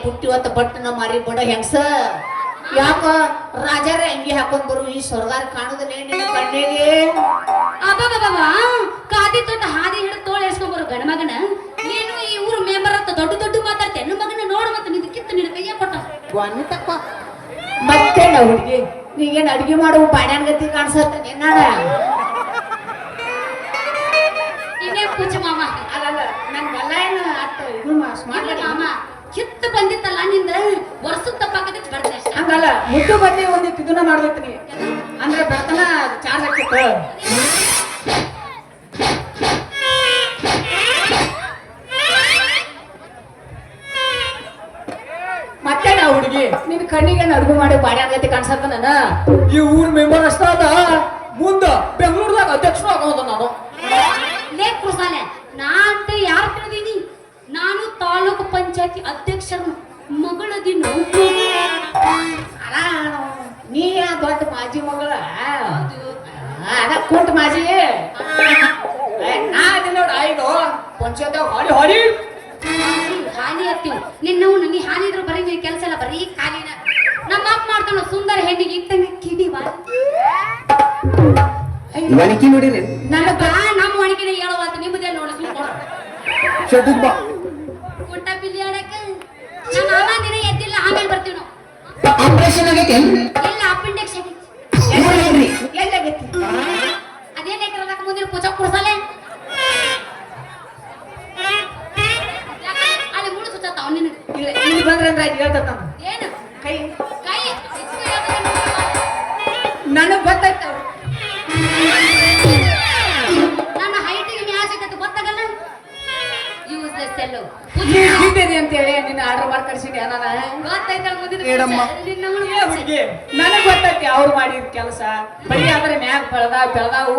ಯಾವಳ್ಳಿ ಪುಟ್ಟಿ ಬಟ್ಟ ಬಟ್ಟನ ಮಾರಿ ಬಡ ಹೆಂಗಸ? ಯಾಕ? ರಾಜಾರ ಅಂಗಿ ಹಾಕೊಂಡ್ ಬರು ಈ ಸ್ವರ್ಗಾರ ಕಾಣುದಿಲ್ಲ ನಿನ್ನ ಕಣ್ಣಿಗೆ ಅಬ್ಬಬ್ಬಬ್ಬಾ ಕಾದಿ ತೊಟ್ಟ ಹಾದಿ ಹಿಡಿದು ತೋಳ ಎಸ್ಕೊಂಡ್ ಬರು ಗಂಡ ಮಗನ. ನೀನು ಈ ಊರು ಮೆಂಬರ್ ಅಂತ ದೊಡ್ಡ ದೊಡ್ಡ ಮಾತಾಡ್ತೆ. ಹೆಣ್ಣು ಮಗನ ನೋಡು ಮತ್ತೆ ನಿಂದು ಕಿತ್ತು ನಿನ್ನ ಕೈಯ ಕೊಟ್ಟ. ಮತ್ತೆ ತಕ್ಕ ಮತ್ತೇನ ಹುಡುಗಿ. ನೀಗೇನ್ ಅಡ್ಗೆ ಮಾಡುವ? ಬಾಡ್ಯಾನ್ ಗತಿ ಕಾಣಿಸತ್ತ ನಿನ್ನಾಡ ಇನ್ನೇ ಪೂಜೆ ಮಾಮ ಅಲ್ಲ ನನ್ಗೆಲ್ಲ ಏನು ಅಟ್ಟ ಇದು ಮಾಮ ಕಿತ್ತು ಬಂದಿತ್ತಲ್ಲ ನಿಂದ ವರ್ಷದ ತಪ್ಪಾಕತ್ತೆ ಬರ್ತೀನಿ ಅಷ್ಟೇ. ಹಂಗಲ್ಲ ಮುಟ್ಟು ಬಂದಿ ಒಂದಿತ್ತು ಇದನ್ನ ಮಾಡ್ಬೇಕು ನೀ. ಅಂದ್ರೆ ಬರ್ತನ ಚಾರ್ಜ್ ಆಗ್ತಿತ್ತು. ಮತ್ತೆ ನಾ ಹುಡುಗಿ. ನಿನ್ ಕಣ್ಣಿಗೆ ಅಡುಗೆ ಮಾಡಿ ಬಾಡಿ ಆಗೈತಿ ಕಾಣಿಸತ್ತ ನಾನು? ಈ ಊರ್ ಮೆಂಬರ್ ಅಷ್ಟ ಅದ ಮುಂದ ಬೆಂಗಳೂರದಾಗ ಅಧ್ಯಕ್ಷ ಆಗೋದು ನಾನು. ಕುಂಟ್ ಮಾಜಿ. ಏ, ನಾ ಅದನ್ನ ನೋಡ ಐದು. ಪಂಚಾಯತ್ ಹೊಡಿ ಹೊಡಿ ಹಾನಿ ಹತ್ತೀವಿ ನಿನ್ನವು ನೀ ಹಾನಿ ಇದ್ರು ಬರೀ ನೀನ್ ಕೆಲಸ ಎಲ್ಲ ಬರೀ ಖಾಲಿನ ನಮ್ಮ ಅಪ್ಪ ಮಾಡ್ತಾನ ಸುಂದರ ಹೆಣ್ಣಿಗೆ ಇಟ್ಟಂಗ ಕಿಡಿವಾ ಒಣಕಿ ನೋಡಿರಿ? ಬಾ ನಮ್ಮ ಒಣಗಿನ ಹೇಳುವಂತ ನಿಮ್ಮದೇ ನೋಡಿ ಚದುರ್ ಬಾ. ಕುಂಟ ಬಿಲ್ಲಿ ಆಡಕ್ಕೆ. ನಮ್ಮ ಅಮ್ಮ ದಿನ ಎದ್ದಿಲ್ಲ ಆಮೇಲೆ ಬರ್ತೀವಿ ನಾವು. ಆಪರೇಷನ್ ಆಗೈತೆ? ನನಗ್ ಗೊತ್ತಾಯ್ತ ಅವ್ರು. ನನ್ನ ಹೈಟಿಗೆ ಮ್ಯಾಚ್ ಐತೆ ಗೊತ್ತಾಗಲ್ಲ. ಯೂಸ್ಲೆಸ್ ಎಲ್ಲೋ. ನೀ ಅಂತ ಹೇಳಿ ನಿನ್ನ ಆರ್ಡರ್ ಮಾಡಿ ಕಳಿಸಿದ್ಯಾ ನಾನು. ಗೊತ್ತೈತೆ ಹುಡ್ಗಿ, ನನಗ್ ಗೊತ್ತೈತಿ ಅವ್ರು ಮಾಡಿದ ಕೆಲಸ. ಬರೀ ಆದ್ರೆ ಮ್ಯಾಗ ಬೆಳದಾವ್ ಬೆಳೆದಾವು.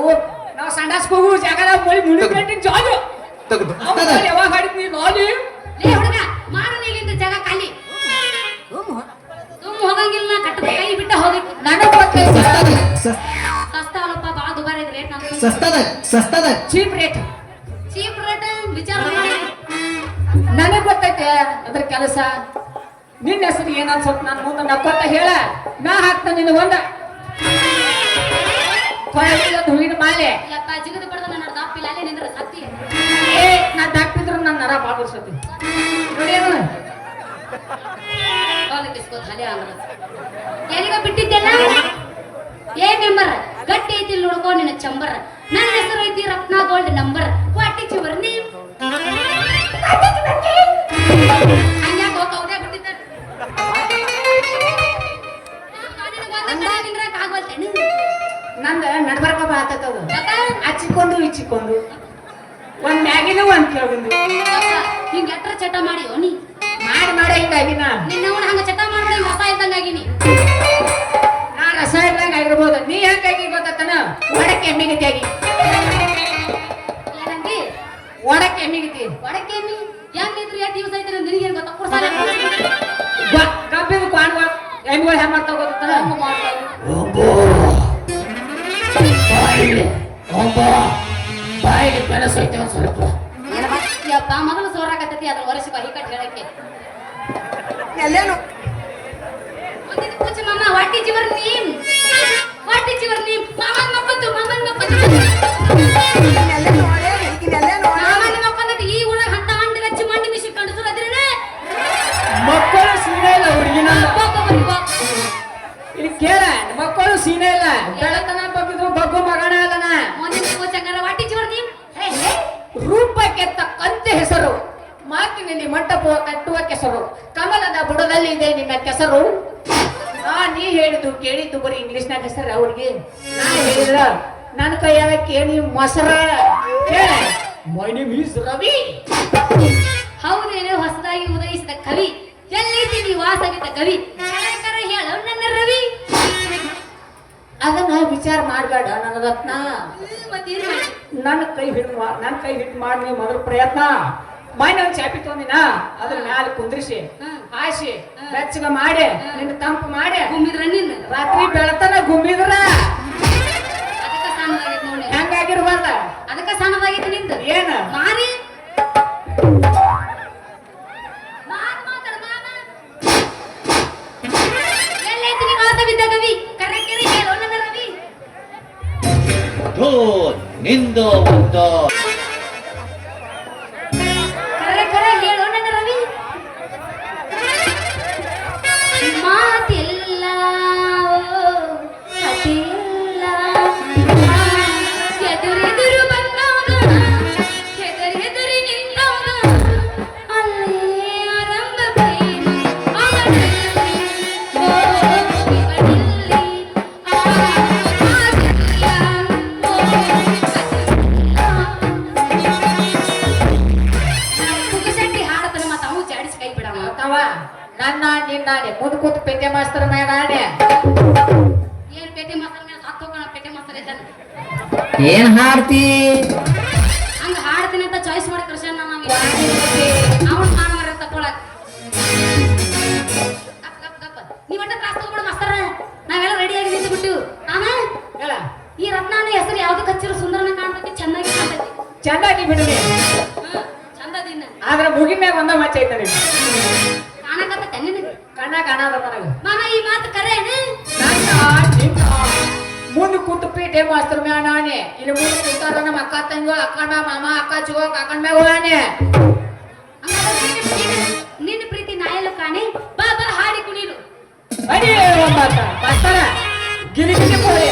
ನಾವು ಸಂಡಾಸ್ಕ ಜಾಗದ ಜಾಗದಾಗ ಬಳಿ ಮುಳಿ ಕಟ್ಟಿನ ಅವ್ರು ಯಾವಾಗ ಹಾಡಿದ್ನಿ ನೋಡಿ ಹುಡುಗ ಮಾಡು ಇಲ್ಲಿಂದ ಜಾಗ ಖಾಲಿ. ಹೋಗಂಗಿಲ್ಲ ಕಟ್ಟದ ಕೈ ಬಿಟ್ಟ ಹೋಗಿ ನನಗೆ ಗೊತ್ತೈತಿ ಸಸ್ತ ಅಲ್ಲಪ್ಪ ಭಾಳ ದುಬಾರಿ ಇದೆ ರೇಟ್ ನಮ್ದು ಸಸ್ತದ ಸಸ್ತದ ಚೀಪ್ ರೇಟ್ ಚೀಪ್ ರೇಟ್ ವಿಚಾರ ಮಾಡಿ. ನನಗೆ ಗೊತ್ತೈತೆ ಅದ್ರ ಕೆಲಸ. ನಿನ್ನ ಹೆಸರು ಏನ್ ಸ್ವಲ್ಪ ನಾನು ಮುಂದೆ ನಕ್ಕೊತ್ತ ಹೇಳ. ನಾ ಹಾಕ್ತ ನಿನ್ನ ಒಂದ. ಹೂವಿನ ಮಾಲೆ. ಯಪ್ಪ ಜಿಗದ ಬಡದ ನನ್ನ ದಪ್ಪಿಲ್ಲ ಅಲ್ಲಿ ನಿಂದ್ರ ಸತ್ತಿ ಏ ನಾ ದಪ್ಪಿದ್ರು ನನ್ನ ನರ ಬಾಳ ನೋಡಿ ಆಂಧ್ರ ಎಲ್ಲಿಗ ಬಿಟ್ಟಿದ್ದೆಲ್ಲ? ಏ ಮೆಂಬರ್ ಗಟ್ಟಿ ಐತಿ ನೋಡ್ಕೋ ನಿನ್ನ ಚಂಬರ್. ನನ್ನ ಹೆಸರು ಐತಿ ರತ್ನ ಗೋಲ್ಡ್ ನಂಬರ್. ವಾಟಿ ಚಿವರ್ ನೀಮ್ ಹಂಗ್ಯಾಕ್ ಹೋಗ್ ಅವ್ನೇ ಬಿಟ್ಟಿದ್ದ. ಆಗವಲ್ತೇನು ನಂದ ನಡ್ಬರ್ಕ ಬಾತದ ಹಚ್ಚಿಕೊಂಡು ಇಚ್ಚಿಕೊಂಡು ಒಂದ್ ಮ್ಯಾಗಿನ ಒಂದ್ ಕೆಳಗಿಂದು ಹಿಂಗೆ ಎಟ್ರ ಚಟ ಮಾಡಿ ನೀ ಮಾಡಿ ಮಾಡೋ ಹಿಂಗಾಗಿ ನಾ ನಿನ್ನವನ ಹಂಗ ಚಟ ಮಾಡ್ಬೇಡ ರಸ ಇದ್ದಂಗ ಆಗಿನಿ. ನಾ ರಸ ಇದ್ದಂಗ ಆಗಿರ್ಬೋದು. ನೀ ಹೆಂಗಾಗಿ ಗೊತ್ತನ ಒಡಕ್ಕೆ ಎಮ್ಮಿಗಿತಿಯಾಗಿ ಏನಂದಿ ಒಡಕ್ಕೆ ಎಮ್ಮಿಗಿತಿ. ಒಡಕ್ಕೆ ಎಮ್ಮಿ? ಹೆಂಗಿದ್ರಿ ಎಷ್ಟು ದಿವಸ ಐತ್ರಿ ಅಂತ ನಿನಗೇನು ಗೊತ್ತ? ಕುಡ್ಸಾಲ ಕಬ್ಬಿನ ಕ್ವಾನ್ಗಳು ಎಮ್ಮಿಗಳು ಹೆಂಗ್ ಮಾಡ್ತಾವ ಗೊತ್ತನ ಬಾಯಿಗೆ ಕೆಲಸ ಐತೆ ಒಂದು ಸ್ವಲ್ಪ. ಯಪ್ಪ ಮೊದಲು ಜೋರಾಗತ್ತೈತಿ ಅದ್ರ ವರ್ಷ ಬಹಿ ಕಟ್ ಹೇಳಕ್ಕೆ. ಎಲ್ಲೇನು? ಒಂದಿನ ಪೂಜೆ ಮಾಮ ವಾಟಿ ಜಿವರ್ ನೀಮ್. ವಾಟಿ ಜಿವರ್ ನೀಮ್. ಮಾಮನ್ ಮಪ್ಪತ್ತು ಮಾಮನ್ ಮಕ್ಕಂತು ಕಟ್ಟುವ ಕೆಸರು. ಕಮಲದ ಬುಡದಲ್ಲಿ ಇದೆ ನಿನ್ನ ಕೆಸರು. ಆ ನೀ ಹೇಳಿದ್ದು ಕೇಳಿದ್ದು ಬರೀ ಇಂಗ್ಲಿಷ್ನಾಗ ಹೆಸರು ಅವ್ರಿಗೆ. ನಾ ಹೇಳಿದ್ರ ನನ್ನ ಕೈಯಾಗ ಕೇಳಿ ಮೊಸರ. ಮೈ ನೇಮ್ ಈಸ್ ರವಿ ಹೌದೇನೆ ಹೊಸದಾಗಿ ಉದಯಿಸಿದ ಕವಿ. ಎಲ್ಲಿ ನೀವು ವಾಸವಿದ್ದ ಕವಿ? ಕರ ಹೇಳು ನನ್ನ ರವಿ. ಅದನ್ನ ವಿಚಾರ ಮಾಡಬೇಡ ನನ್ನ ರತ್ನ. ನನ್ನ ಕೈ ಹಿಡಿದು ನನ್ನ ಕೈ ಹಿಟ್ ಮಾಡಿ ನೀವು ಮೊದಲು ಪ್ರಯತ್ನ. ಮನೆ ಒಂದು ಚಾಪಿ ತೊಂದಿನ ಅದ್ರ ಮ್ಯಾಲ ಕುಂದ್ರಿಸಿ. ಹಾಸಿ. ಬೆಚ್ಚಗ ಮಾಡಿ ನಿನ್ನ ತಂಪು ಮಾಡಿ ಗುಮ್ಮಿದ್ರ ನಿನ್ನ ರಾತ್ರಿ ಬೆಳತನ ಗುಮ್ಮಿದ್ರ. ಅದಕ್ಕ ಸಣ್ಣದಾಗೈತಿ ನೋಡಿ ಹೆಂಗಾಗಿರ್ಬಾರ್ದ? ಅದಕ್ಕ ಸಣ್ಣದಾಗೈತಿ ನಿಂದು. ಏನ? ಮಾರಿ. ನಿಂದು ಮಾತಾಡು, ತವ ನನ್ನ ನಿನ್ನಾನೆ ಮುಂದ್ ಕೂತ್ ಪೆದ್ದೆ ಮಾಸ್ತರ್ ಆಡೆ ಏನ್ ಪೇಟೆ ಮಾಸ್ತರ್ ಮೇಲೆ ಹತ್ತು ಹೋಗೋಣ ಪೇಟೆ ಮಾಸ್ತರ್ ಇದ್ದಾನ ಏನ್ ಹಾಡ್ತಿ? ಹಂಗ ಹಾಡ್ತೀನಿ ಅಂತ ಚಾಯ್ಸ್ ಮಾಡಿ ಕೃಷ್ಣ ನಮಗೆ ಅವನ್ ಮಾನವರ ತಕೊಳಕ್. ನೀವ್ ಒಟ್ಟ ಕ್ಲಾಸ್ ತಗೊಂಡು ಮಾಸ್ತರ. ನಾವೆಲ್ಲ ರೆಡಿ ಆಗಿ ನಿಂತು ಬಿಟ್ಟು ನಾನು? ಹೇಳ. ಈ ರತ್ನಾನ ಹೆಸರು ಯಾವ್ದು ಕಚ್ಚಿರೋ ಸುಂದರನ ಕಾಣ್ತೈತಿ ಚೆನ್ನಾಗಿ ಕಾಣ್ತೈತಿ. ಚೆನ್ನಾಗಿ ಬಿಡುವೆ ಹ್ಮ್, ಚಂದ ದಿನ ಆದ್ರೆ ಮುಗಿ ಮ್ಯಾಗ ಒಂದ ಮಚ್ಚ ಐತ ಕಣ್ಣ ಕಾಣದ ನನಗ. ಮಾಮ ಈ ಮಾತು ಕರೆನೆ ಮುಂದೆ ಕುಂತ ಪೀಠೆ ಮಾಸ್ತರ್ ಮ್ಯಾ ನಾನೇ ಇಲ್ಲಿ ಮುಂದೆ ಕುಂತಾರ ನಮ್ಮ ಅಕ್ಕ ತಂಗಿಗಳು ಅಕ್ಕಣ್ಣ ಮಾಮ ಅಕ್ಕ ಚಿಗೋ ಕಾಕಣ್ಣ ಮ್ಯಾಗ ಹೋಗಾನೆ ನಿನ್ನ ಪ್ರೀತಿ ನಾ ಕಾಣಿ? ಬಾಬಾ ಬಾ ಬಾ ಹಾಡಿ ಕುಣಿರು ಅಡಿ ಮಾಸ್ತರ ಗಿರಿಗಿರಿ ಕೊಡಿ.